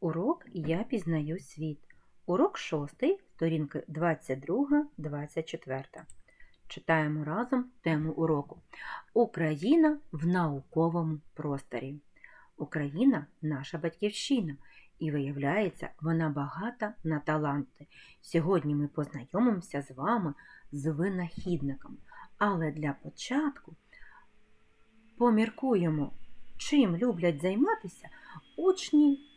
Урок Я пізнаю світ. Урок 6, сторінки 22-24. Читаємо разом тему уроку. Україна в науковому просторі. Україна наша батьківщина, і виявляється, вона багата на таланти. Сьогодні ми познайомимося з вами з винахідниками. Але для початку поміркуємо, чим люблять займатися учні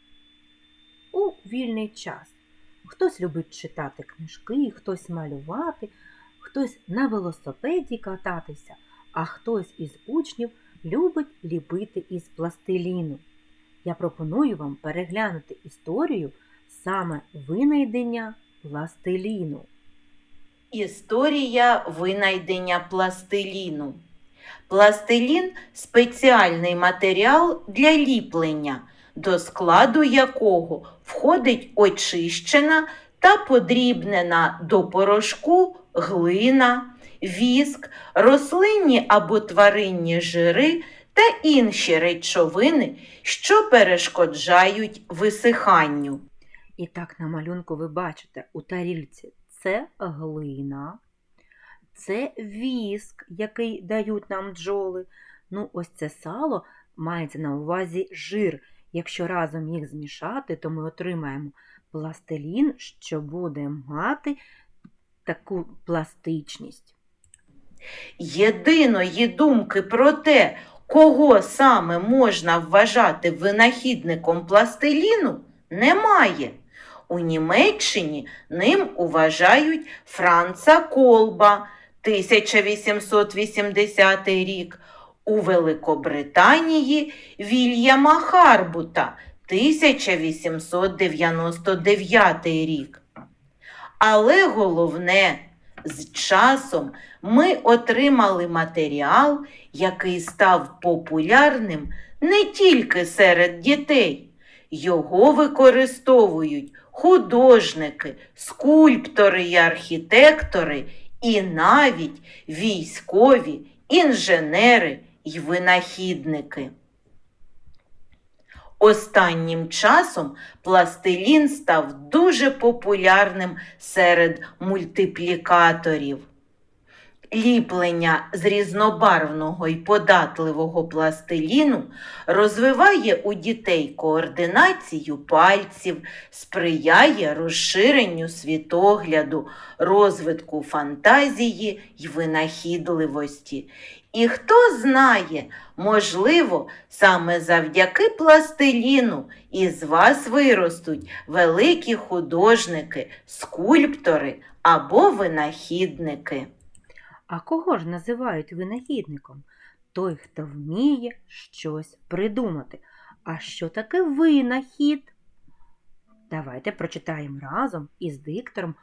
у вільний час. Хтось любить читати книжки, хтось малювати, хтось на велосипеді кататися, а хтось із учнів любить ліпити із пластиліну. Я пропоную вам переглянути історію саме винайдення пластиліну. Історія винайдення пластиліну. Пластилін спеціальний матеріал для ліплення, до складу якого входить очищена та подрібнена до порошку глина, віск, рослинні або тваринні жири та інші речовини, що перешкоджають висиханню. І так на малюнку ви бачите у тарільці це глина, це віск, який дають нам бджоли. Ну, ось це сало мається на увазі жир. Якщо разом їх змішати, то ми отримаємо пластилін, що буде мати таку пластичність. Єдиної думки про те, кого саме можна вважати винахідником пластиліну, немає. У Німеччині ним уважають Франца Колба 1880 рік, у Великобританії Вільяма Харбута 1899 рік. Але головне, з часом ми отримали матеріал, який став популярним не тільки серед дітей. Його використовують художники, скульптори і архітектори, і навіть військові, інженери й винахідники. Останнім часом пластилін став дуже популярним серед мультиплікаторів. Ліплення з різнобарвного і податливого пластиліну розвиває у дітей координацію пальців, сприяє розширенню світогляду, розвитку фантазії й винахідливості. І хто знає, можливо, саме завдяки пластиліну із вас виростуть великі художники, скульптори або винахідники. А кого ж називають винахідником? Той, хто вміє щось придумати. А що таке винахід? Давайте прочитаємо разом із диктором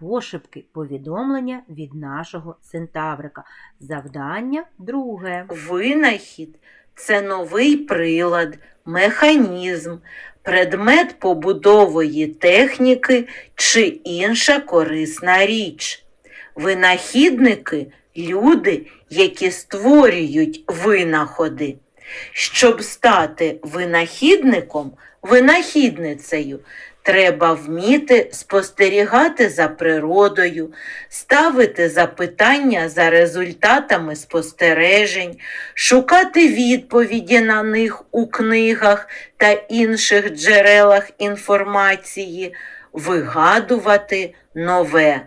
пошепки повідомлення від нашого центаврика. Завдання друге. Винахід це новий прилад, механізм, предмет побудової техніки чи інша корисна річ. Винахідники люди, які створюють винаходи. Щоб стати винахідником, винахідницею, треба вміти спостерігати за природою, ставити запитання за результатами спостережень, шукати відповіді на них у книгах та інших джерелах інформації, вигадувати нове.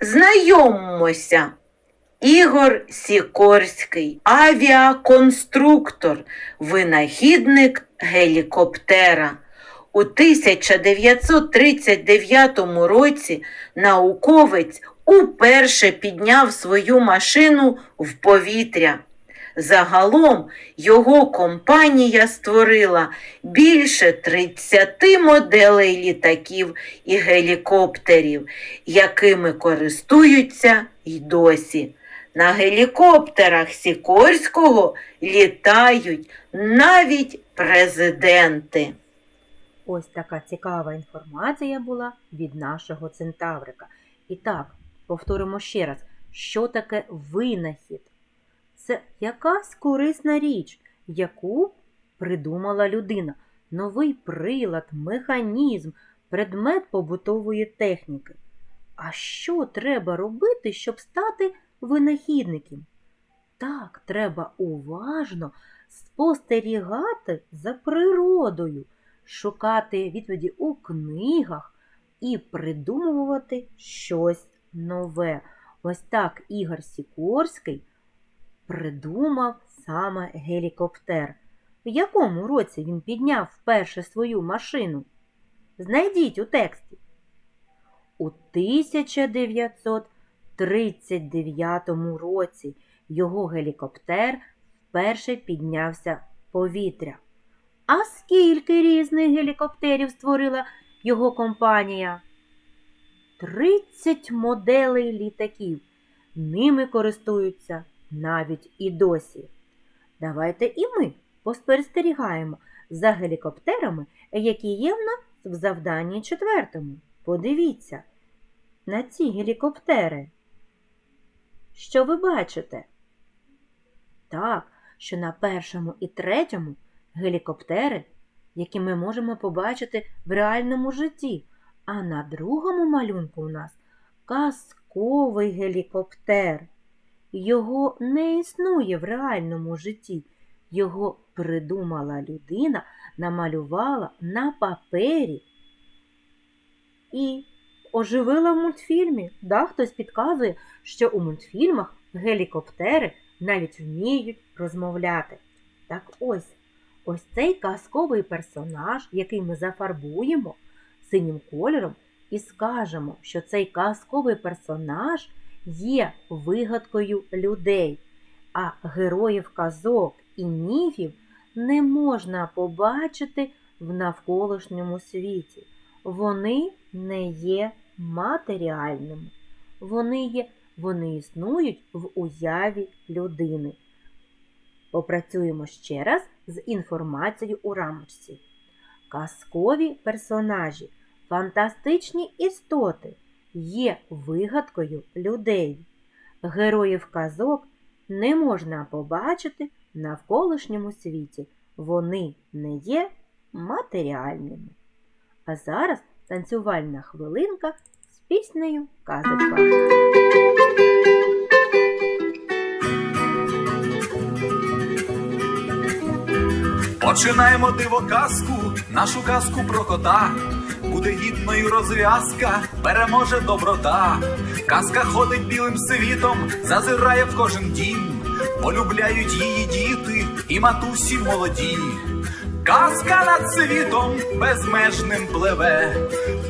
Знайомимося. Ігор Сікорський, авіаконструктор, винахідник гелікоптера. У 1939 році науковець уперше підняв свою машину в повітря. Загалом його компанія створила більше 30 моделей літаків і гелікоптерів, якими користуються й досі. На гелікоптерах Сікорського літають навіть президенти. Ось така цікава інформація була від нашого центаврика. І так, повторимо ще раз, що таке винахід? Це якась корисна річ, яку придумала людина. новий прилад, механізм, предмет побутової техніки. А що треба робити, щоб стати винахідником? Так, треба уважно спостерігати за природою, шукати відповіді у книгах і придумувати щось нове. Ось так Ігор Сікорський придумав саме гелікоптер. В якому році він підняв вперше свою машину? Знайдіть у тексті. У 1939 році його гелікоптер вперше піднявся в повітря. А скільки різних гелікоптерів створила його компанія? 30 моделей літаків. Ними користуються навіть і досі. Давайте і ми поспостерігаємо за гелікоптерами, які є в нас в завданні четвертому. Подивіться на ці гелікоптери. Що ви бачите? Так, що на першому і третьому гелікоптери, які ми можемо побачити в реальному житті, а на другому малюнку у нас казковий гелікоптер. Його не існує в реальному житті. Його придумала людина, намалювала на папері і оживила в мультфільмі. Да, хтось підказує, що у мультфільмах гелікоптери навіть вміють розмовляти. Так ось, ось цей казковий персонаж, який ми зафарбуємо синім кольором, і скажемо, що цей казковий персонаж є вигадкою людей, а героїв казок і міфів не можна побачити в навколишньому світі. Вони не є матеріальними. Вони є, вони існують в уяві людини. Попрацюємо ще раз з інформацією у рамочці. Казкові персонажі, фантастичні істоти є вигадкою людей. Героїв казок не можна побачити в навколишньому світі. Вони не є матеріальними. А зараз танцювальна хвилинка з піснею Казочка. Починаємо диво казку, нашу казку про кота. Буде гідною розв'язка, переможе доброта. Казка ходить білим світом, зазирає в кожен дім. Полюбляють її діти і матусі молоді. Казка над світом безмежним пливе.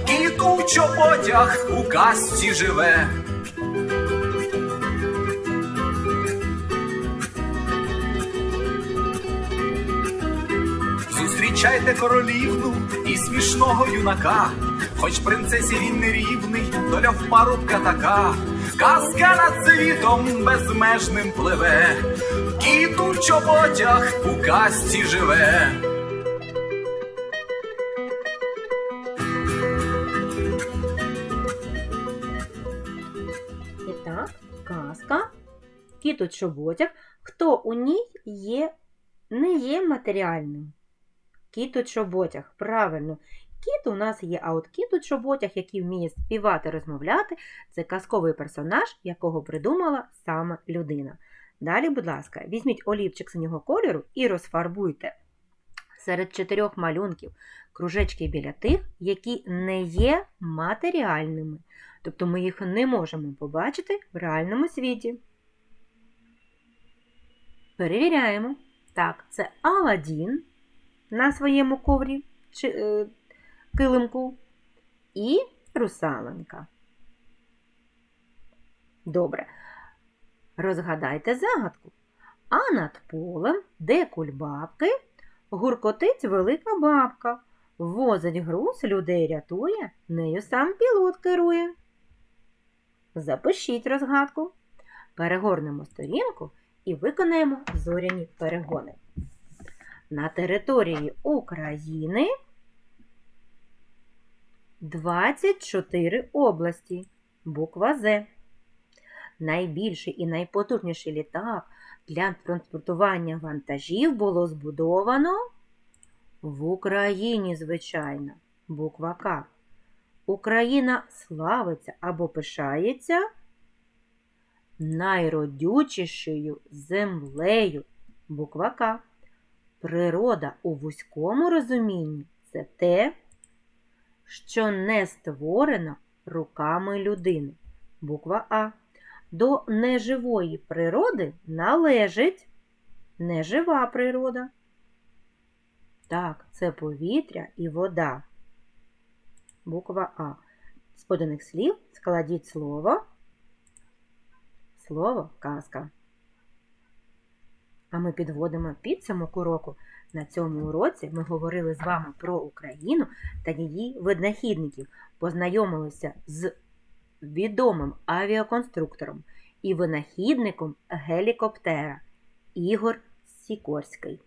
Кіт у чоботях у казці живе. Зустрічайте королівну і смішного юнака, хоч принцесі він не рівний, доля в парубка така. Казка над світом безмежним пливе, кіт у чоботях у казці живе. І так, казка. Кіт у чоботях. Хто у ній є, не є матеріальним? Кіт у чоботях. Правильно. Кіт у нас є, а от кіт у чоботях, який вміє співати, розмовляти, це казковий персонаж, якого придумала саме людина. Далі, будь ласка, візьміть олівчик синього кольору і розфарбуйте серед чотирьох малюнків кружечки біля тих, які не є матеріальними. Тобто ми їх не можемо побачити в реальному світі. Перевіряємо. Так, це Аладдін на своєму коврі чи е, килимку і русаленка. Добре. Розгадайте загадку. А над полем, де кульбабки, гуркотить велика бабка. Возить груз, людей рятує, нею сам пілот керує. Запишіть розгадку. Перегорнемо сторінку і виконаємо зоряні перегони. На території України 24 області. Буква З. Найбільший і найпотужніший літак для транспортування вантажів було збудовано В Україні, звичайно, буква К. Україна славиться або пишається найродючішою землею. Буква К. Природа у вузькому розумінні це те, що не створено руками людини. Буква А. До неживої природи належить нежива природа. Так, це повітря і вода. Буква А. З поданих слів складіть слово. Слово казка. А ми підводимо підсумок уроку. На цьому уроці ми говорили з вами про Україну та її винахідників, познайомилися з відомим авіаконструктором і винахідником гелікоптера Ігор Сікорський.